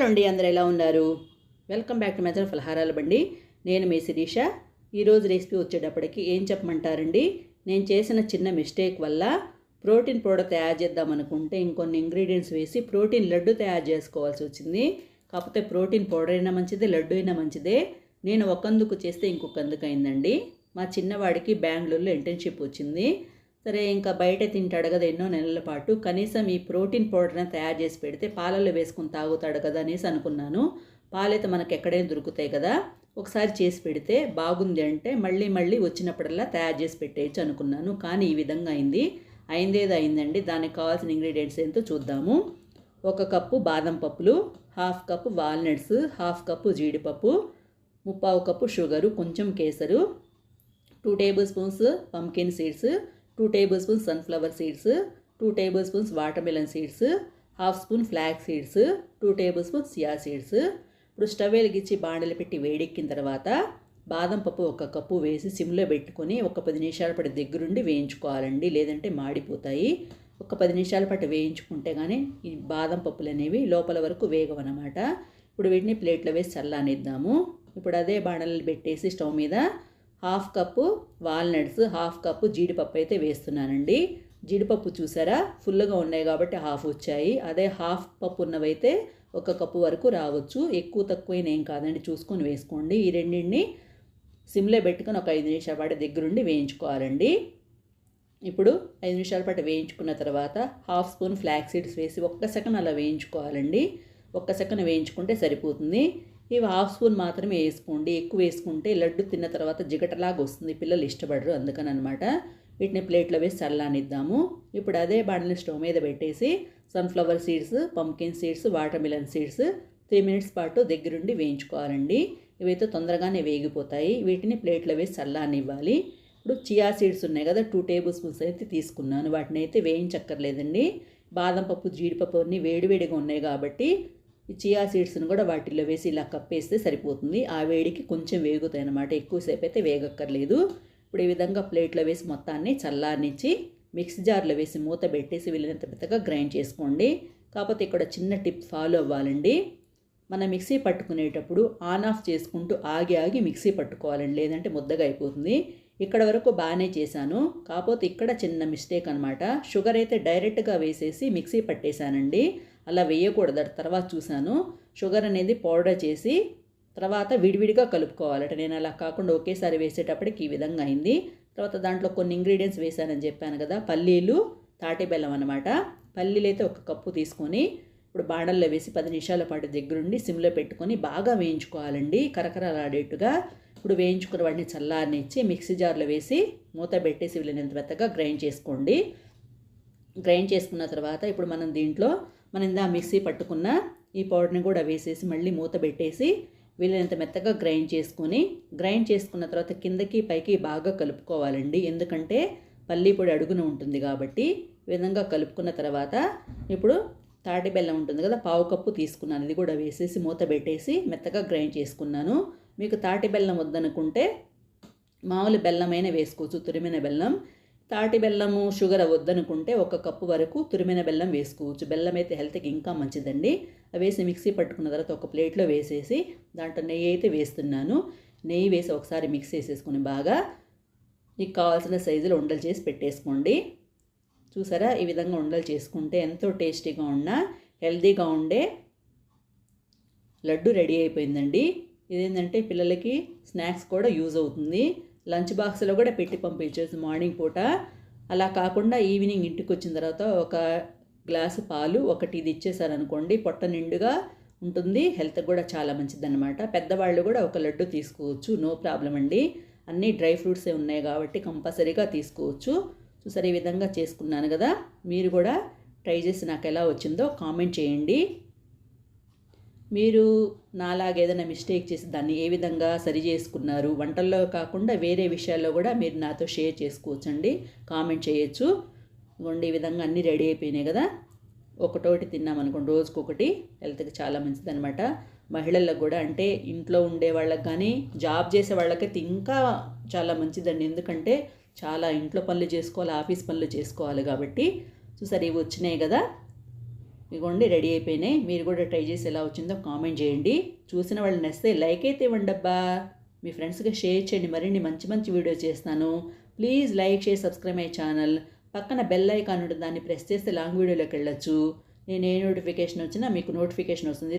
Hello అండి అందరు ఎలా ఉన్నారు వెల్కమ్ బ్యాక్ టు మెజర్ ఫలహారాల బండి. నేను మీ శిరీష. ఈరోజు రెసిపీ వచ్చేటప్పటికి ఏం చెప్పమంటారండి? నేను చేసిన చిన్న మిస్టేక్ వల్ల ప్రోటీన్ పౌడర్ తయారు చేద్దాం అనుకుంటే ఇంకొన్ని ఇంగ్రీడియంట్స్ వేసి ప్రోటీన్ లడ్డు తయారు చేసుకోవాల్సి వచ్చింది. కాకపోతే ప్రోటీన్ పౌడర్ అయినా మంచిదే లడ్డు అయినా మంచిదే. నేను ఒకందుకు చేస్తే ఇంకొకందుకు అయిందండి. మా చిన్నవాడికి బెంగళూరులో ఇంటర్న్షిప్ వచ్చింది. సరే ఇంకా బయట తింటాడు కదా ఎన్నో నెలల పాటు. కనీసం ఈ ప్రోటీన్ పౌడర్ని తయారు చేసి పెడితే పాలల్లో వేసుకుని తాగుతాడు కదా అనేసి అనుకున్నాను. పాలైతే మనకు ఎక్కడైనా దొరుకుతాయి కదా. ఒకసారి చేసి పెడితే బాగుంది అంటే మళ్ళీ మళ్ళీ వచ్చినప్పుడల్లా తయారు చేసి పెట్టేయచ్చు అనుకున్నాను. కానీ ఈ విధంగా అయింది. అయిందేదో అయిందండి. దానికి కావాల్సిన ఇంగ్రీడియంట్స్ ఏంటో చూద్దాము. ఒక కప్పు బాదం పప్పులు half cup walnuts half cup జీడిపప్పు ముప్పావు కప్పు షుగరు కొంచెం కేసరు two tablespoons pumpkin seeds two tablespoons sunflower seeds two tablespoons watermelon seeds half spoon flax seeds two tablespoons chia seeds ఇప్పుడు స్టవ్ వెలిగించి బాండలు పెట్టి వేడెక్కిన తర్వాత బాదం పప్పు ఒక కప్పు వేసి సిమ్లో పెట్టుకొని ఒక పది నిమిషాల పాటు దగ్గరుండి వేయించుకోవాలండి. లేదంటే మాడిపోతాయి. ఒక పది నిమిషాల పాటు వేయించుకుంటే కానీ ఈ బాదం పప్పులు అనేవి లోపల వరకు వేగవన్నమాట ఇప్పుడు వీటిని ప్లేట్లో వేసి చల్లనిద్దాము. ఇప్పుడు అదే బాణలు పెట్టేసి స్టవ్ మీద half cup walnuts half cup జీడిపప్పు అయితే వేస్తున్నానండి. జీడిపప్పు చూసారా? ఫుల్గా ఉన్నాయి కాబట్టి హాఫ్ వచ్చాయి. అదే హాఫ్ పప్పు ఉన్నవైతే ఒక కప్పు వరకు రావచ్చు. ఎక్కువ తక్కువ ఏం కాదండి. చూసుకొని వేసుకోండి. ఈ రెండింటిని సిమ్లో పెట్టుకొని ఒక ఐదు నిమిషాల పాటు దగ్గరుండి వేయించుకోవాలండి. ఇప్పుడు ఐదు నిమిషాల పాటు వేయించుకున్న తర్వాత హాఫ్ స్పూన్ ఫ్లాక్ సీడ్స్ వేసి ఒక్క సెకండ్ అలా వేయించుకోవాలండి. ఒక్క సెకండ్ వేయించుకుంటే సరిపోతుంది. ఇవి హాఫ్ స్పూన్ మాత్రమే వేసుకోండి. ఎక్కువ వేసుకుంటే లడ్డు తిన్న తర్వాత జిగటలాగా వస్తుంది. పిల్లలు ఇష్టపడరు అందుకని అనమాట వీటిని ప్లేట్లో వేసి చల్లనిద్దాము. ఇప్పుడు అదే బాండని స్టవ్ మీద పెట్టేసి sunflower seeds pumpkin seeds watermelon seeds three minutes పాటు దగ్గరుండి వేయించుకోవాలండి. ఇవైతే తొందరగానే వేగిపోతాయి. వీటిని ప్లేట్లో వేసి చల్లనివ్వాలి. ఇప్పుడు చియా సీడ్స్ ఉన్నాయి కదా టూ టేబుల్ స్పూన్స్ అయితే తీసుకున్నాను. వాటిని అయితే వేయించక్కర్లేదండి. బాదం పప్పు జీడిపప్పు అన్నీ వేడివేడిగా ఉన్నాయి కాబట్టి ఈ చియా సీడ్స్ని కూడా వాటిల్లో వేసి ఇలా కప్పేస్తే సరిపోతుంది. ఆ వేడికి కొంచెం వేగుతాయి అన్నమాట. ఎక్కువసేపు అయితే వేగక్కర్లేదు. ఇప్పుడు ఈ విధంగా ప్లేట్లో వేసి మొత్తాన్ని చల్లారనిచ్చి మిక్సీ జార్లో వేసి మూత పెట్టేసి వీళ్ళనంత పెద్దగా గ్రైండ్ చేసుకోండి. కాకపోతే ఇక్కడ చిన్న టిప్ ఫాలో అవ్వాలండి. మన మిక్సీ పట్టుకునేటప్పుడు ఆన్ ఆఫ్ చేసుకుంటూ ఆగి ఆగి మిక్సీ పట్టుకోవాలండి. లేదంటే ముద్దగా అయిపోతుంది. ఇక్కడ వరకు బాగానే చేశాను. కాకపోతే ఇక్కడ చిన్న మిస్టేక్ అనమాట షుగర్ అయితే డైరెక్ట్గా వేసేసి మిక్సీ పట్టేశానండి. అలా వేయకూడదు. తర్వాత చూశాను. షుగర్ అనేది పౌడర్ చేసి తర్వాత విడివిడిగా కలుపుకోవాలట. నేను అలా కాకుండా ఒకేసారి వేసేటప్పటికి ఈ విధంగా అయింది. తర్వాత దాంట్లో కొన్ని ఇంగ్రీడియంట్స్ వేశానని చెప్పాను కదా పల్లీలు తాటి బెల్లం అనమాట పల్లీలు అయితే ఒక కప్పు తీసుకొని ఇప్పుడు బాణల్లో వేసి పది నిమిషాల పాటు దగ్గరుండి సిమ్లో పెట్టుకొని బాగా వేయించుకోవాలండి. కరకరలాడేట్టుగా ఇప్పుడు వేయించుకున్న వాటిని చల్లారనిచ్చి మిక్సీ జార్లో వేసి మూత పెట్టేసి వీళ్ళని మెత్తగా గ్రైండ్ చేసుకోండి. గ్రైండ్ చేసుకున్న తర్వాత ఇప్పుడు మనం దీంట్లో మనం ఇందా మిక్సీ పట్టుకున్న ఈ పౌడర్ని కూడా వేసేసి మళ్ళీ మూత పెట్టేసి వీలైనంత మెత్తగా గ్రైండ్ చేసుకొని గ్రైండ్ చేసుకున్న తర్వాత కిందకి పైకి బాగా కలుపుకోవాలండి. ఎందుకంటే పల్లీ పొడి అడుగున ఉంటుంది కాబట్టి ఈ విధంగా కలుపుకున్న తర్వాత ఇప్పుడు తాటి బెల్లం ఉంటుంది కదా పావు కప్పు తీసుకున్నాను. ఇది కూడా వేసేసి మూత పెట్టేసి మెత్తగా గ్రైండ్ చేసుకున్నాను. మీకు తాటి బెల్లం వద్దనుకుంటే మామూలు బెల్లమైన వేసుకోవచ్చు తురిమిన బెల్లం. తాటి బెల్లము షుగర్ వద్దనుకుంటే ఒక కప్పు వరకు తురిమిన బెల్లం వేసుకోవచ్చు. బెల్లం అయితే హెల్త్కి ఇంకా మంచిదండి. అవి వేసి మిక్సీ పట్టుకున్న తర్వాత ఒక ప్లేట్లో వేసేసి దాంట్లో నెయ్యి అయితే వేస్తున్నాను. నెయ్యి వేసి ఒకసారి మిక్స్ చేసేసుకొని బాగా మీకు కావాల్సిన సైజులో ఉండలు చేసి పెట్టేసుకోండి. చూసారా? ఈ విధంగా ఉండలు చేసుకుంటే ఎంతో టేస్టీగా ఉన్న హెల్తీగా ఉండే లడ్డు రెడీ అయిపోయిందండి. ఇదేంటంటే పిల్లలకి స్నాక్స్ కూడా యూజ్ అవుతుంది. లంచ్ బాక్స్లో కూడా పెట్టి పంపించవచ్చు మార్నింగ్ పూట. అలా కాకుండా ఈవినింగ్ ఇంటికి వచ్చిన తర్వాత ఒక గ్లాసు పాలు ఒకటి ఇది ఇచ్చేసారనుకోండి పొట్ట నిండుగా ఉంటుంది హెల్త్ కూడా చాలా మంచిదన్నమాట. పెద్దవాళ్ళు కూడా ఒక లడ్డు తీసుకోవచ్చు నో ప్రాబ్లం అండి. అన్నీ డ్రై ఫ్రూట్సే ఉన్నాయి కాబట్టి కంపల్సరీగా తీసుకోవచ్చు. చూసారు ఈ విధంగా చేసుకున్నాను కదా. మీరు కూడా ట్రై చేసి నాకు ఎలా వచ్చిందో కామెంట్ చేయండి. మీరు నాలాగా ఏదైనా మిస్టేక్ చేసి దాన్ని ఏ విధంగా సరి చేసుకున్నారు? వంటల్లో కాకుండా వేరే విషయాల్లో కూడా మీరు నాతో షేర్ చేసుకోవచ్చండి. కామెంట్ చేయొచ్చు. ఇదిగోండి ఈ విధంగా అన్నీ రెడీ అయిపోయినాయి కదా? ఒకటోటి తిన్నామనుకోండి రోజుకొకటి. హెల్త్కి చాలా మంచిదనమాట మహిళలకు కూడా అంటే ఇంట్లో ఉండే వాళ్ళకి కానీ జాబ్ చేసే వాళ్ళకైతే ఇంకా చాలా మంచిదండి. ఎందుకంటే చాలా ఇంట్లో పనులు చేసుకోవాలి ఆఫీస్ పనులు చేసుకోవాలి కాబట్టి. చూసారు ఇవి వచ్చినాయి కదా? ఇగోండి రెడీ అయిపోయినాయి. మీరు కూడా ట్రై చేసి ఎలా వచ్చిందో కామెంట్ చేయండి. చూసిన వాళ్ళు నచ్చితే లైక్ అయితే ఇవ్వండి అబ్బా. మీ ఫ్రెండ్స్కి షేర్ చేయండి. మరిన్ని మంచి మంచి వీడియోస్ చేస్తాను. Please like share subscribe my channel. పక్కన బెల్ ఐకాన్ ఉంటుంది దాన్ని ప్రెస్ చేస్తే లాంగ్ వీడియోలోకి వెళ్ళొచ్చు. నేను ఏ నోటిఫికేషన్ వచ్చినా మీకు నోటిఫికేషన్ వస్తుంది.